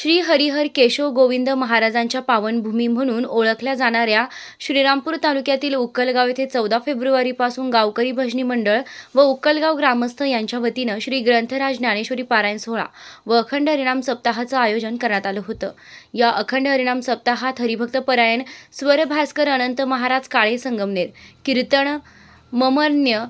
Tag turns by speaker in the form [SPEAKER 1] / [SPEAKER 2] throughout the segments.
[SPEAKER 1] श्री हरिहर केशव गोविंद महाराजांच्या पावनभूमी म्हणून ओळखल्या जाणाऱ्या श्रीरामपूर तालुक्यातील उक्कलगाव येथे चौदा फेब्रुवारीपासून गावकरी भजनी मंडळ व उक्कलगाव ग्रामस्थ यांच्या वतीनं श्री ग्रंथराज ज्ञानेश्वरी पारायण सोहळा व अखंड हरिणाम सप्ताहाचं आयोजन करण्यात आलं होतं. या अखंड हरिणाम सप्ताहात हरिभक्त परायण स्वरभास्कर अनंत महाराज काळे संगमनेर कीर्तन ममन्य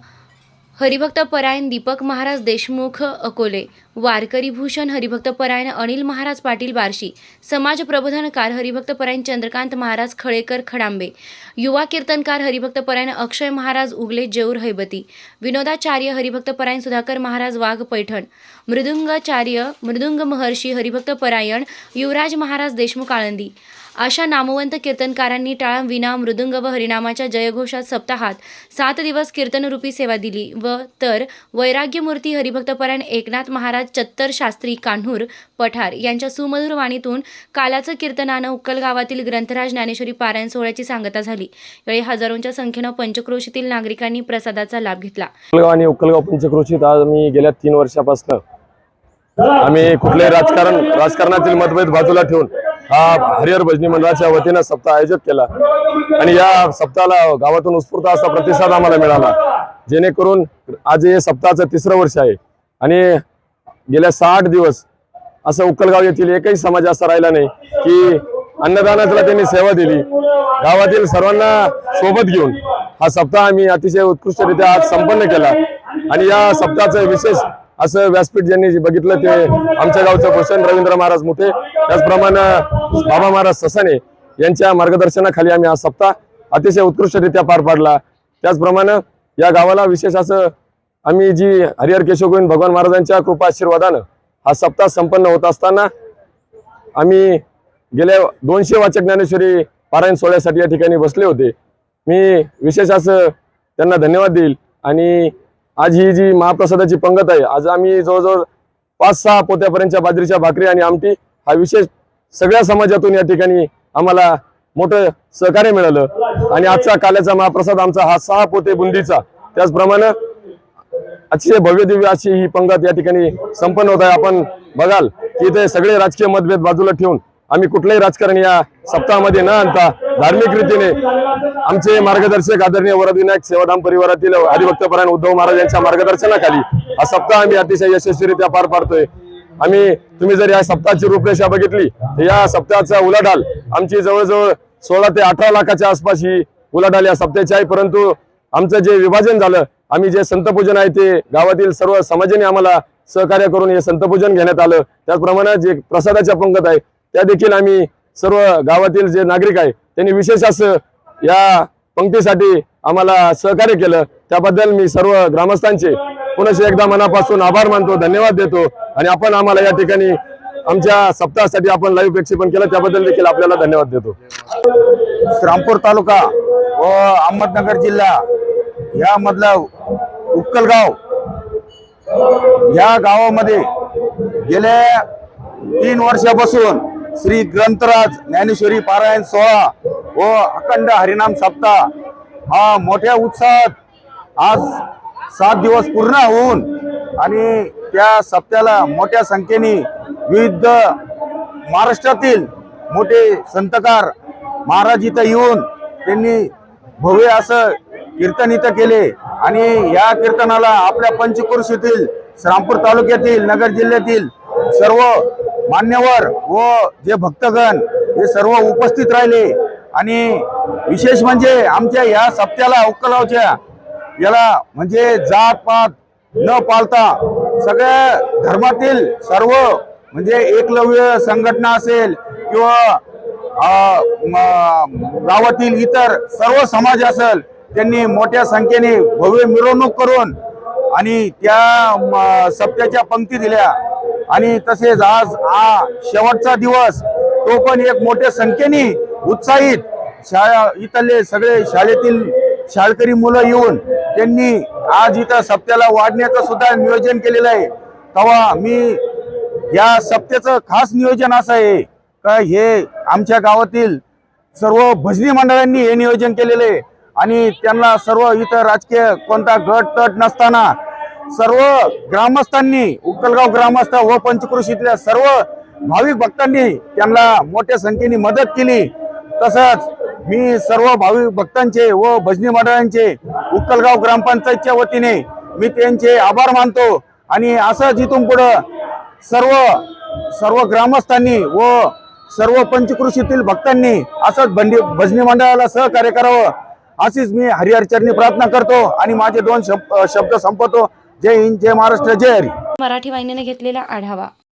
[SPEAKER 1] हरिभक्त परायण दीपक महाराज देशमुख अकोले. वारकरी भूषण हरिभक्त परायण अनिल महाराज पाटील बार्शी. समाज प्रबोधनकार हरिभक्त परायण चंद्रकांत महाराज खळेकर खडांबे. युवा कीर्तनकार हरिभक्त परायण अक्षय महाराज उगले जेऊर हैबती. विनोदाचार्य हरिभक्त परायण सुधाकर महाराज वाघ पैठण. मृदुंगाचार्य मृदुंग महर्षी हरिभक्त परायण युवराज महाराज देशमुख आळंदी. अशा नामवंत कीर्तनकारांनी टाळा विना मृदुंग व हरिनामाच्या जयघोषात सप्ताहात सात दिवस कीर्तनरूपी सेवा दिली व तर वैराग्यमूर्ती हरिभक्तपरायण एकनाथ महाराज चत्तर शास्त्री कान्हूर पठार यांच्या सुमधुर वाणीतून कालाचं कीर्तनानं उक्कल गावातील ग्रंथराज ज्ञानेश्वरी पारायण सोहळ्याची सांगता झाली. यावेळी हजारोंच्या संख्येनं पंचक्रोशीतील नागरिकांनी प्रसादाचा लाभ घेतला.
[SPEAKER 2] उक्कलगाव आणि उक्कलगाव पंचक्रोशीत आज आम्ही गेल्या तीन वर्षापासून आम्ही कुठल्याही राजकारण राजकारणातील मतभेद बाजूला ठेवून हा हरिहर भजनी मंडळाच्या वतीनं सप्ताह आयोजित केला. आणि या सप्ताहाला गावातून उत्स्फूर्त असा प्रतिसाद आम्हाला मिळाला. जेणेकरून आज हे सप्ताहाचं तिसरं वर्ष आहे. आणि गेल्या साठ दिवस असं उक्कलगाव येथील एकही समाज असा राहिला नाही की अन्नदानाला त्यांनी सेवा दिली. गावातील सर्वांना सोबत घेऊन हा सप्ताह आम्ही अतिशय उत्कृष्टरित्या आज संपन्न केला. आणि या सप्ताहाचं विशेष असं व्यासपीठ ज्यांनी बघितलं ते आमच्या गावचं भूषण रवींद्र महाराज मुठे त्याचप्रमाणे बाबा महाराज ससाने यांच्या मार्गदर्शनाखाली आम्ही हा सप्ताह अतिशय उत्कृष्टरित्या पार पाडला. त्याचप्रमाणे या गावाला विशेष असं आम्ही जी हरिहर केशव गोविंद भगवान महाराजांच्या कृपा आशीर्वादानं हा सप्ताह संपन्न होत असताना आम्ही गेल्या दोनशे वाचक ज्ञानेश्वरी पारायण सोहळ्यासाठी या ठिकाणी बसले होते. मी विशेष असं त्यांना धन्यवाद देईल आणि आज ही जी महाप्रसादाची पंगत आहे आज आम्ही जवळजवळ पाच सहा पोत्यापर्यंतच्या बाजरीच्या भाकरी आणि आमटी हा विशेष सगळ्या समाजातून या ठिकाणी आम्हाला मोठं सहकार्य मिळालं. आणि आजचा काल्याचा महाप्रसाद आमचा हा सहा पोते बुंदीचा. त्याचप्रमाणे अतिशय भव्य दिव्य अशी ही पंगत या ठिकाणी संपन्न होत आहे. आपण बघाल की इथे सगळे राजकीय मतभेद बाजूला ठेवून आम्ही कुठलंही राजकारण या सप्ताहामध्ये न आणता धार्मिक रीतीने आमचे मार्गदर्शक आदरणीय वरविनायक सेवाधाम परिवारातील हरिभक्तपरायण उद्धव महाराज यांच्या मार्गदर्शनाखाली हा सप्ताह आम्ही अतिशय यशस्वीरित्या पार पाडतोय. आम्ही तुम्ही जर या सप्ताहाची रूपरेषा बघितली तर या सप्ताहाचा उलाढाल आमची जवळजवळ सोळा ते अठरा लाखाच्या आसपास ही उलाढाल या सप्ताहाची आहे. परंतु आमचं जे विभाजन झालं आम्ही जे संतपूजन आहे ते गावातील सर्व समाजाने आम्हाला सहकार्य करून हे संतपूजन घेण्यात आलं. त्याचप्रमाणे जे प्रसादाच्या पंगत आहे त्या देखील आम्ही सर्व गावातील जे नागरिक आहे त्यांनी विशेष असं या पंक्तीसाठी आम्हाला सहकार्य केलं. त्याबद्दल मी सर्व ग्रामस्थांचे पुनश्च एकदा मनापासून आभार मानतो धन्यवाद देतो आणि आपण आम्हाला या ठिकाणी आमच्या सप्ताहासाठी आपण लाईव्ह प्रेक्षेपण केलं त्याबद्दल देखील आपल्याला धन्यवाद देतो.
[SPEAKER 3] श्रामपूर तालुका व अहमदनगर जिल्हा यामधला उक्कलगाव या गावामध्ये गेल्या तीन वर्षापासून श्री ग्रंथराज ज्ञानेश्वरी पारायण सोहळा व अखंड हरिनाम सप्ताह. हा मोठ्या उत्साहात आज सात दिवस पूर्ण होऊन आणि त्या सप्त्याला मोठ्या संख्येने विविध महाराष्ट्रातील मोठे संतकार महाराज इथं येऊन त्यांनी भव्य असं कीर्तन इथं केले आणि या कीर्तनाला आपल्या पंचक्रोशीतील श्रामपूर तालुक्यातील नगर जिल्ह्यातील सर्व मान्यवर व जे भक्तगण हे सर्व उपस्थित राहिले. आणि विशेष म्हणजे आमच्या या सप्त्याला उक्कलावच्या याला म्हणजे जात पात न पालता सगळ्या धर्मातील सर्व म्हणजे एकलव्य संघटना असेल किंवा गावातील इतर सर्व समाज असेल त्यांनी मोठ्या संख्येने भव्य मिरवणूक करून आणि त्या म, सप्त्याच्या पंक्ती दिल्या. आणि तसेच आज हा शेवटचा दिवस तो पण एक मोठ्या संख्येने उत्साहित शाळा इथले सगळे शाळेतील शाळकरी मुलं येऊन त्यांनी आज इथं सप्त्याला वाढण्याचं सुद्धा नियोजन केलेलं आहे. तेव्हा मी या सप्त्याचं खास नियोजन असं आहे का हे आमच्या गावातील सर्व भजनी मंडळांनी हे नियोजन केलेलं आहे. आणि त्यांना सर्व इथं राजकीय कोणता गट तट नसताना सर्व ग्रामस्थांनी उक्कलगाव ग्रामस्थ व पंचकृषीतल्या सर्व भाविक भक्तांनी त्यांना मोठ्या संख्येने मदत केली. तसंच मी सर्व भाविक भक्तांचे व भजनी मंडळांचे उक्कलगाव ग्रामपंचायतच्या वतीने मी त्यांचे आभार मानतो आणि असंच इथून पुढं सर्व सर्व ग्रामस्थांनी व सर्व पंचकृषीतील भक्तांनी असंच बंडी भजनी मंडळाला सहकार्य करावं अशीच मी हरिहरचरणी प्रार्थना करतो आणि माझे दोन शब शब्द संपवतो. जय हिंद जय महाराष्ट्र जय हरी.
[SPEAKER 1] मराठी वाहिनीने घेतलेला आढावा.